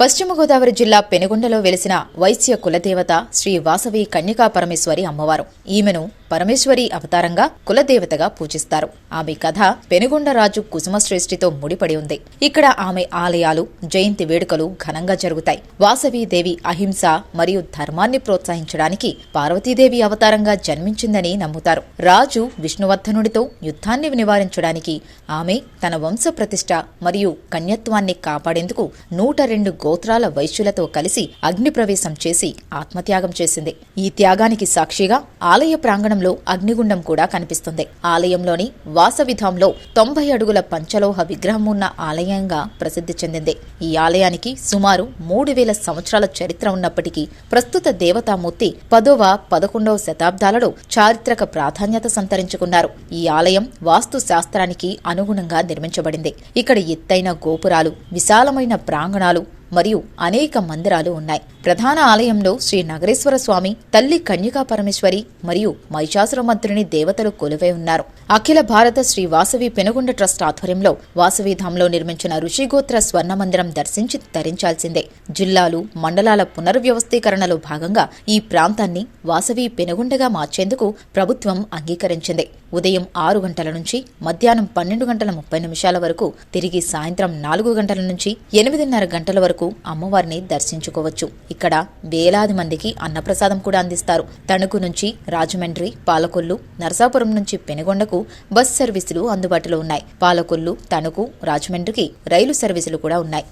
పశ్చిమ గోదావరి జిల్లా పెనుగొండలో వెలిసిన వైశ్య కులదేవత శ్రీ వాసవి కన్యకాపరమేశ్వరి అమ్మవారు. ఈమెను పరమేశ్వరి అవతారంగా కులదేవతగా పూజిస్తారు. ఆమె కథ పెనుగొండరాజు కుసుమశ్రేష్ఠితో ముడిపడి ఉంది. ఇక్కడ ఆమె ఆలయాలు జయంతి వేడుకలు ఘనంగా జరుగుతాయి. వాసవీదేవి అహింస మరియు ధర్మాన్ని ప్రోత్సహించడానికి పార్వతీదేవి అవతారంగా జన్మించిందని నమ్ముతారు. రాజు విష్ణువర్ధనుడితో యుద్ధాన్ని నివారించడానికి ఆమె తన వంశ ప్రతిష్ట మరియు కన్యత్వాన్ని కాపాడేందుకు నూట రెండు గోత్రాల వైశ్యులతో కలిసి అగ్ని ప్రవేశం చేసి ఆత్మత్యాగం చేసింది. ఈ త్యాగానికి సాక్షిగా ఆలయ ప్రాంగణం ప్రాంగణంలో అగ్నిగుండం కూడా కనిపిస్తుంది. ఆలయంలోని వాసవిధాంలో తొంభై అడుగుల పంచలోహ విగ్రహం ఉన్న ఆలయంగా ప్రసిద్ధి చెందింది. ఈ ఆలయానికి సుమారు మూడు వేల సంవత్సరాల చరిత్ర ఉన్నప్పటికీ ప్రస్తుత దేవతామూర్తి పదవ పదకొండవ శతాబ్దాలలో చారిత్రక ప్రాధాన్యత సంతరించుకున్నారు. ఈ ఆలయం వాస్తు శాస్త్రానికి అనుగుణంగా నిర్మించబడింది. ఇక్కడ ఎత్తైన గోపురాలు విశాలమైన ప్రాంగణాలు మరియు అనేక మందిరాలు ఉన్నాయి. ప్రధాన ఆలయంలో శ్రీ నగరేశ్వర స్వామి తల్లి కన్యకా పరమేశ్వరి మరియు మహిషాసురమర్దిని దేవతలు కొలువై ఉన్నారు. అఖిల భారత శ్రీ వాసవి పెనుగొండ ట్రస్ట్ ఆధ్వర్యంలో వాసవిధాంలో నిర్మించిన ఋషిగోత్ర స్వర్ణ మందిరం దర్శించి తరించాల్సిందే. జిల్లాలు మండలాల పునర్వ్యవస్థీకరణలో భాగంగా ఈ ప్రాంతాన్ని వాసవి పెనుగొండగా మార్చేందుకు ప్రభుత్వం అంగీకరించింది. ఉదయం ఆరు గంటల నుంచి మధ్యాహ్నం పన్నెండు గంటల ముప్పై నిమిషాల వరకు తిరిగి సాయంత్రం నాలుగు గంటల నుంచి ఎనిమిదిన్నర గంటల వరకు అమ్మవారిని దర్శించుకోవచ్చు. ఇక్కడ వేలాది మందికి అన్నప్రసాదం కూడా అందిస్తారు. తణుకు నుంచి రాజమండ్రి పాలకొల్లు నరసాపురం నుంచి పెనుగొండకు బస్ సర్వీసులు అందుబాటులో ఉన్నాయి. పాలకొల్లు తణుకు రాజమండ్రికి రైలు సర్వీసులు కూడా ఉన్నాయి.